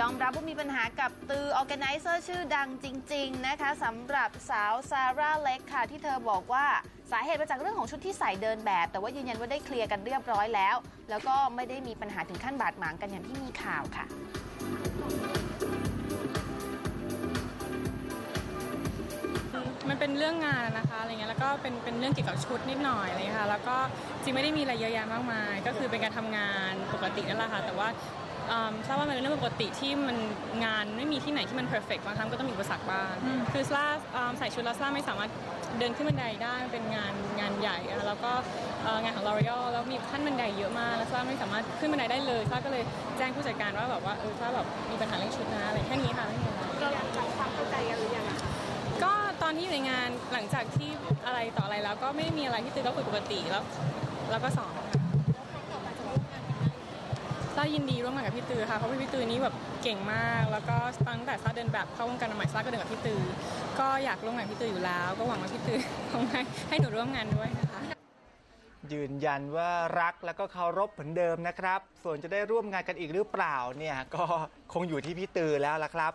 ยอมรับว่ามีปัญหากับตือออแกไนเซอร์ชื่อดังจริง ๆ นะคะสำหรับสาวซาร่าเล็กค่ะ ที่เธอบอกว่าสาเหตุมาจากเรื่องของชุดที่ใส่เดินแบบ แต่ว่ายืนยันว่าได้เคลียร์กันเรียบร้อยแล้ว แล้วก็ไม่ได้มีปัญหาถึงขั้นบาดหมางกันอย่างที่มีข่าวค่ะมันเป็นเรื่องงานนะคะอะไรเงี้ยแล้วก็เป็นเป็นเรื่องเกี่ยวกับชุดนิดหน่อยเงี้ยค่ะ แล้วก็จริงไม่ได้มีอะไรเยอะแยะมากมาย ก็คือเป็นการทำงานปกตินั่นแหละค่ะ แต่ว่า ทราบว่ามันเป็นเรื่องปกติที่มันงานไม่มีที่ไหนที่มันเพอร์เฟกบางครั้งก็ต้องมีอุปสรรคบ้างคือซาร่าอืมใส่ชุดแล้วซาร่าไม่สามารถเดินขึ้นบันไดได้มันเป็นงานงานใหญ่อะแล้วก็เอ่องานของ L'Oreal แล้วมีขั้นบันไดเยอะมากแล้วซาร่าไม่สามารถขึ้นบันไดได้เลยซาร่าก็เลยแจ้งผู้จัดการว่าแบบว่าเออซาร่าแบบมีปัญหาเรื่องชุดนะอะไรแค่นี้ค่ะไม่มีอะไรก็ตอนที่อยู่ในงานหลังจากที่อะไรต่ออะไรแล้วก็ไม่มีอะไรที่ตื่นก็คุยปกติแล้ว แล้วก็สอนซายินดีร่วมงานกับพี่ตือค่ะเพราะว่าพี่ตือนี่แบบเก่งมาก แล้วก็ตั้งแต่ซาเดินแบบเข้าวงการใหม่ซาก็เดินกับพี่ตือ ก็อยากร่วมงานพี่ตืออยู่แล้ว ก็หวังว่าพี่ตือคงให้ให้หนูร่วมงานด้วยนะคะยืนยันว่ารักแล้วก็เคารพเหมือนเดิมนะครับ ส่วนจะได้ร่วมงานกันอีกหรือเปล่าเนี่ยก็คงอยู่ที่พี่ตือแล้วละครับ